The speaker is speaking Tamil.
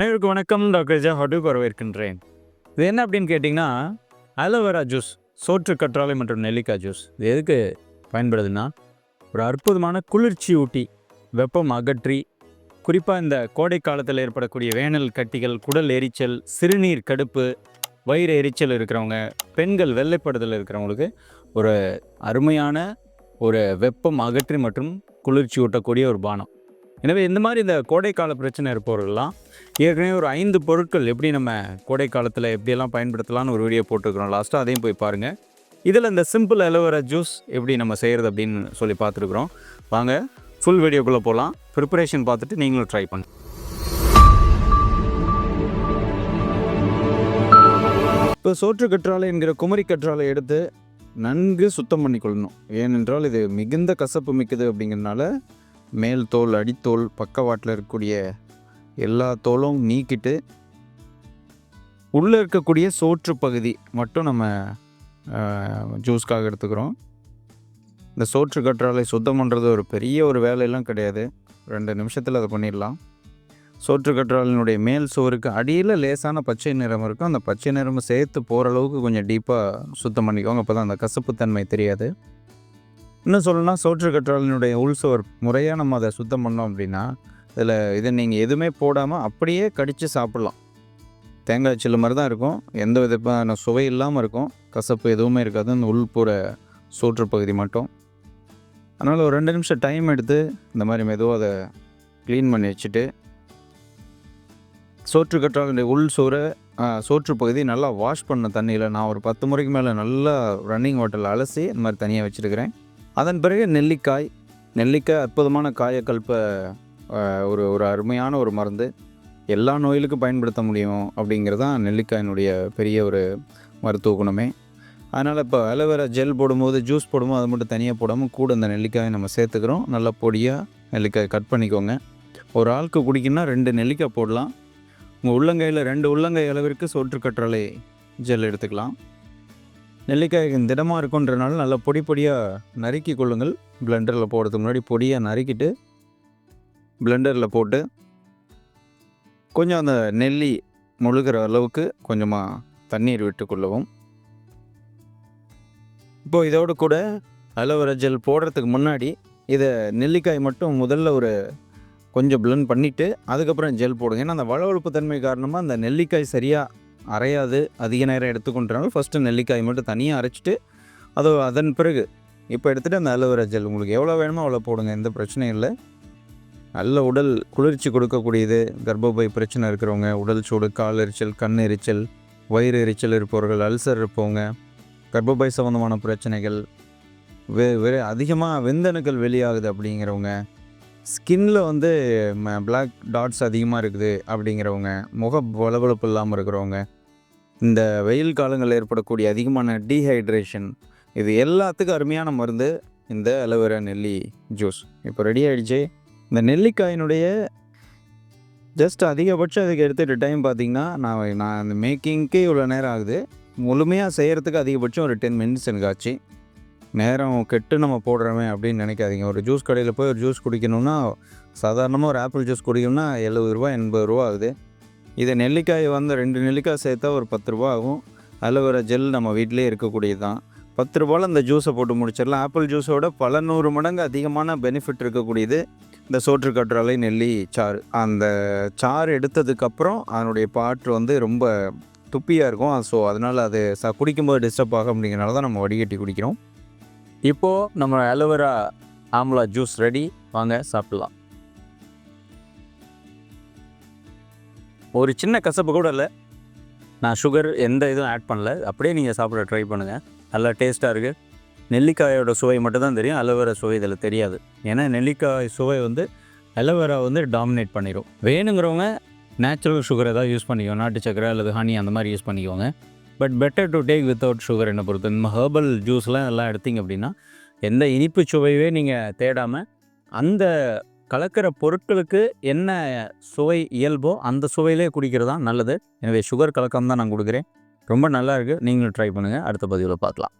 அனைவருக்கு வணக்கம். டாக்டர் ஜா ஹடு வரவேற்கின்றேன். இது என்ன அப்படின்னு கேட்டிங்கன்னா அலோவேரா ஜூஸ் சோற்று கற்றாழை மற்றும் நெல்லிக்காய் ஜூஸ். இது எதுக்கு பயன்படுதுன்னா ஒரு அற்புதமான குளிர்ச்சி ஊட்டி வெப்பம் அகற்றி குறிப்பாக இந்த கோடை காலத்தில் ஏற்படக்கூடிய வேனல் கட்டிகள் குடல் எரிச்சல் சிறுநீர் கடுப்பு வயிறு எரிச்சல் இருக்கிறவங்க பெண்கள் வெள்ளைப்படுதல் இருக்கிறவங்களுக்கு ஒரு அருமையான ஒரு வெப்பம் அகற்றி மற்றும் குளிர்ச்சி ஊட்டக்கூடிய ஒரு பானம். எனவே இந்த மாதிரி இந்த கோடைக்கால பிரச்சனை இருப்பவர்கள்லாம் ஏற்கனவே ஒரு ஐந்து பொருட்கள் எப்படி நம்ம கோடை காலத்தில் எப்படியெல்லாம் பயன்படுத்தலாம்னு ஒரு வீடியோ போட்டிருக்கிறோம். லாஸ்ட்டாக அதையும் போய் பாருங்கள் இதில் இந்த சிம்பிள் அலோவேரா ஜூஸ் எப்படி நம்ம செய்கிறது அப்படின்னு சொல்லி பார்த்துருக்குறோம். வாங்க ஃபுல் வீடியோக்குள்ளே போகலாம் ப்ரிப்பரேஷன் பார்த்துட்டு நீங்களும் ட்ரை பண்ணுங்கள் இப்போ சோற்று கற்றாழை என்கிற குமரி கற்றாழை எடுத்து நன்கு சுத்தம் பண்ணிக்கொள்ளணும். ஏனென்றால் இது மிகுந்த கசப்பு மிக்கது அப்படிங்கிறதுனால மேல் தோல் அடித்தோல் பக்கவாட்டில் இருக்கக்கூடிய எல்லா தோலும் நீக்கிட்டு உள்ளே இருக்கக்கூடிய சோற்று பகுதி மட்டும் நம்ம ஜூஸ்க்காக எடுத்துக்கிறோம். இந்த சோற்று கற்றாழை சுத்தம் பண்ணுறது ஒரு பெரிய ஒரு வேலையெல்லாம் கிடையாது. ரெண்டு நிமிஷத்தில் அதை பண்ணிடலாம். சோற்று கற்றாழையினுடைய மேல் சுவருக்கு அடியில் லேசான பச்சை நிறம் இருக்கும். அந்த பச்சை நிறம் சேர்த்து போகிற அளவுக்கு கொஞ்சம் டீப்பாக சுத்தம் பண்ணிக்கோங்க. அப்போ தான் அந்த கசப்புத்தன்மை தெரியாது. இன்னும் சொல்லணும்னா சோற்று கற்றாழையினுடைய உள்சுவர் முறையாக நம்ம அதை சுத்தம் பண்ணோம் அப்படின்னா இதில் இதை நீங்கள் எதுவுமே போடாமல் அப்படியே கடித்து சாப்பிட்லாம். தேங்காய் சில்லு மாதிரி தான் இருக்கும். எந்த விதமான சுவை இல்லாமல் இருக்கும். கசப்பு எதுவுமே இருக்காது. அந்த உள்புற சோற்று பகுதி மட்டும். அதனால் ஒரு ரெண்டு நிமிஷம் டைம் எடுத்து இந்த மாதிரி மெதுவாக அதை க்ளீன் பண்ணி வச்சுட்டு சோற்று கற்றாழையுடைய உள் சோறை சோற்று பகுதி நல்லா வாஷ் பண்ண தண்ணியில் நான் ஒரு பத்து முறைக்கு மேலே நல்லா ரன்னிங் வாட்டரில் அலசி இந்த மாதிரி தனியாக வச்சுருக்கிறேன். அதன் பிறகு நெல்லிக்காய் நெல்லிக்காய் அற்புதமான காயக்கல்ப ஒரு ஒரு அருமையான ஒரு மருந்து. எல்லா நோய்களுக்கும் பயன்படுத்த முடியும் அப்படிங்கிறது தான் நெல்லிக்காயினுடைய பெரிய ஒரு மருத்துவ குணமே. அதனால் இப்போ அலோவேரா ஜெல் போடும்போது ஜூஸ் போடும்போது அது மட்டும் தனியாக போடாமல் கூட இந்த நெல்லிக்காயை நம்ம சேர்த்துக்கிறோம். நல்லா பொடியாக நெல்லிக்காய் கட் பண்ணிக்கோங்க. ஒரு ஆளுக்கு குடிக்கணும்னா ரெண்டு நெல்லிக்காய் போடலாம். உங்கள் உள்ளங்கையில் ரெண்டு உள்ளங்கை அளவிற்கு சோற்று கற்றாழை ஜெல் எடுத்துக்கலாம். நெல்லிக்காய் திடமாக இருக்குன்றனால நல்லா பொடி பொடியாக நறுக்கி கொள்ளுங்கள். பிளெண்டரில் போடுறதுக்கு முன்னாடி பொடியாக நறுக்கிட்டு பிளெண்டரில் போட்டு கொஞ்சம் அந்த நெல்லி முழுகிற அளவுக்கு கொஞ்சமாக தண்ணீர் விட்டுக்கொள்ளவும் இப்போது இதோடு கூட அலோவேரா ஜெல் போடுறதுக்கு முன்னாடி இதை நெல்லிக்காய் மட்டும் முதல்ல ஒரு கொஞ்சம் பிளெண்ட் பண்ணிவிட்டு அதுக்கப்புறம் ஜெல் போடுங்க. ஏன்னா அந்த வளவழுப்பு தன்மை காரணமாக அந்த நெல்லிக்காய் சரியாக அரையாது அதிக நேரம் எடுத்துக்கொண்டனால ஃபஸ்ட்டு நெல்லிக்காய் மட்டும் தனியாக அரைச்சிட்டு அது அதன் பிறகு இப்போ எடுத்துகிட்டு அந்த அலோவேரா ஜெல் உங்களுக்கு எவ்வளோ வேணுமோ அவ்வளோ போடுங்க எந்த பிரச்சனையும் இல்லை. நல்ல உடல் குளிர்ச்சி கொடுக்கக்கூடியது கர்ப்பப்பை பிரச்சனை இருக்கிறவங்க உடல் சூடு கால் எரிச்சல் கண் எரிச்சல் வயிறு எரிச்சல் இருப்பவர்கள் அல்சர் இருப்பவங்க கர்ப்பப்பை சம்மந்தமான பிரச்சனைகள் வே அதிகமாக விந்தணுக்கள் வெளியாகுது அப்படிங்கிறவங்க ஸ்கின்ல வந்து பிளாக் டாட்ஸ் அதிகமாக இருக்குது அப்படிங்கிறவங்க முக பளபளப்பு இல்லாமல் இருக்கிறவங்க இந்த வெயில் காலங்களில் ஏற்படக்கூடிய அதிகமான டீஹைட்ரேஷன் இது எல்லாத்துக்கும் அருமையான மருந்து இந்த அலோவேரா நெல்லி ஜூஸ். இப்போ ரெடி ஆகிடுச்சு இந்த நெல்லிக்காயினுடைய ஜஸ்ட் அதிகபட்சம் அதுக்கு எடுத்துகிட்ட டைம் பார்த்திங்கன்னா நான் நான் அந்த மேக்கிங்க்கே இவ்வளோ நேரம் ஆகுது. முழுமையாக செய்கிறதுக்கு அதிகபட்சம் ஒரு டென் மினிட்ஸ் எனக்கு ஆச்சு. நேரம் கெட்டு நம்ம போடுறோமே அப்படின்னு நினைக்காதீங்க. ஒரு ஜூஸ் கடையில் போய் ஒரு ஜூஸ் குடிக்கணும்னா சாதாரணமாக ஒரு ஆப்பிள் ஜூஸ் குடிக்கணும்னா எழுபது ரூபா எண்பது ரூபா ஆகுது. இதை நெல்லிக்காய் வந்து ரெண்டு நெல்லிக்காய் சேர்த்தா ஒரு பத்து ரூபா ஆகும். அலோவேரா ஜெல் நம்ம வீட்டிலே இருக்கக்கூடியது தான் பத்து ரூபாயில் அந்த ஜூஸை போட்டு முடிச்சிடலாம். ஆப்பிள் ஜூஸோட பல நூறு மடங்கு அதிகமான பெனிஃபிட் இருக்கக்கூடியது. இந்த சோற்று கற்றாழை நெல்லி சாறு. அந்த சாறு எடுத்ததுக்கப்புறம் அதனுடைய பாட்டு வந்து ரொம்ப துப்பியாக இருக்கும். ஸோ அதனால் அது ச குடிக்கும்போது டிஸ்டர்ப் ஆகும் அப்படிங்கிறனால தான் நம்ம வடிகட்டி குடிக்கிறோம். இப்போது நம்ம அலோவேரா ஆம்லா ஜூஸ் ரெடி. வாங்க சாப்பிடலாம். ஒரு சின்ன கசப்பு கூட இல்லை. நான் சுகர் எந்த இதுவும் ஆட் பண்ணல. அப்படியே நீங்கள் சாப்பிட ட்ரை பண்ணுங்கள் நல்லா டேஸ்ட்டாக இருக்குது நெல்லிக்காயோட சுவை மட்டும்தான் தெரியும். அலோவேரா சுவை இதில் தெரியாது. ஏன்னா நெல்லிக்காய் சுவை வந்து அலோவேரா வந்து டாமினேட் பண்ணிடும் வேணுங்கிறவங்க நேச்சுரல் சுகர் ஏதாவது யூஸ் பண்ணிக்கோங்க. நாட்டு சக்கரை அல்லது ஹனி அந்த மாதிரி யூஸ் பண்ணிக்கோங்க. But better to take without sugar என்ன பொறுத்து. நம்ம ஹேர்பல் ஜூஸ்லாம் எல்லாம் எடுத்தீங்க அப்படின்னா எந்த இனிப்பு சுவையவே நீங்கள் தேடாமல் அந்த கலக்கிற பொருட்களுக்கு என்ன சுவை இயல்போ அந்த சுவையிலே குடிக்கிறது தான் நல்லது. எனவே சுகர் கலக்கம் தான் நான் கொடுக்குறேன். ரொம்ப நல்லா இருக்குது நீங்களும் ட்ரை பண்ணுங்கள் அடுத்த பதிவில் பார்க்கலாம்.